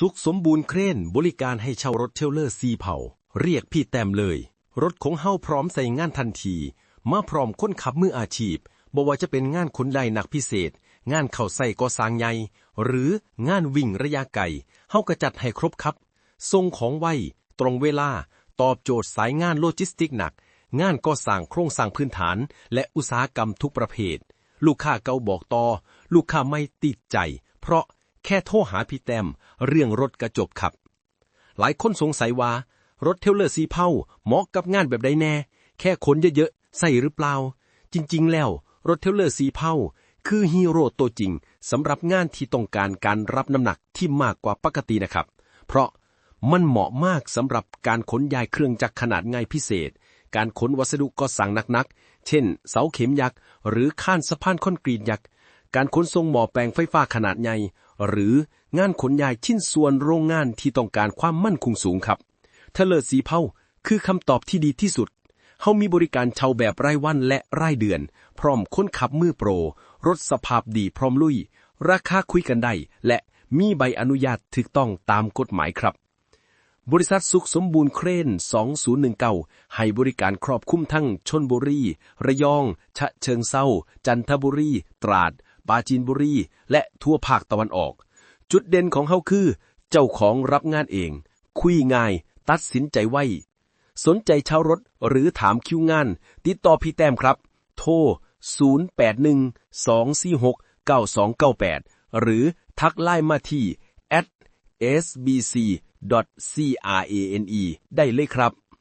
สุขสมบูรณ์เครนบริการให้เช่ารถเทเลอร์ซีเผา เรียกพี่แต้มเลย รถของเฮาพร้อมใส่งานทันที มาพร้อมคนขับมืออาชีพบ่ว่าจะเป็นงานขนได้หนักพิเศษ งานเข่าใส่ก่อสร้างใหญ่หรืองานวิ่งระยะไกลเฮาก็จัดให้ครบครับส่งของไวตรงเวลา ตอบโจทย์สายงานโลจิสติกหนัก งานก่อสร้างโครงสร้างพื้นฐาน และอุตสาหกรรมทุกประเภท ลูกค้าเก่าบอกต่อ ลูกค้าไม่ติดใจ เพราะ แค่โทรหาพี่แต้มเรื่องรถกระจบครับ หลายคนสงสัยว่า รถเทเลอร์สีเผาเหมาะกับงานแบบใดแน่ แค่ขนเยอะๆ ใส่หรือเปล่า จริงๆ แล้วรถเทเลอร์สีเผาคือฮีโร่ตัวจริงสำหรับงานที่ต้องการการรับน้ำหนักที่มากกว่าปกตินะครับ เพราะมันเหมาะมากสำหรับการขนย้ายเครื่องจักรขนาดง่ายพิเศษ การขนวัสดุก่อสร้างหนักๆ เช่น เสาเข็มยักษ์ หรือข้านสะพานคอนกรีตยักษ์ การขนส่งหม้อแปลงไฟฟ้าขนาดใหญ่ หรืองานขนย้ายชิ้นส่วนโรงงานที่ต้องการความมั่นคงสูงครับเทเลอร์สีเผาคือคำตอบที่ดีที่สุดเฮามีบริการเช่าแบบรายวันและรายเดือน พร้อมค้นขับมือโปร รถสภาพดีพร้อมลุย ราคาคุยกันได้ และมีใบอนุญาตถูกต้องตามกฎหมายครับ บริษัทสุขสมบูรณ์เครน 2019 ให้บริการครอบคลุมทั้งชนบุรี ระยองฉะเชิงเซาจันทบุรี ตราด ปราจีนบุรี และทั่วภาคตะวันออก จุดเด่นของเขาคือ เจ้าของรับงานเอง คุยง่าย ตัดสินใจไวสนใจเช่ารถหรือถามคิวงาน ติดต่อพี่แต้มครับ โทร 0812469298 หรือทักไลน์มาที่ sbc.crane ได้เลยครับ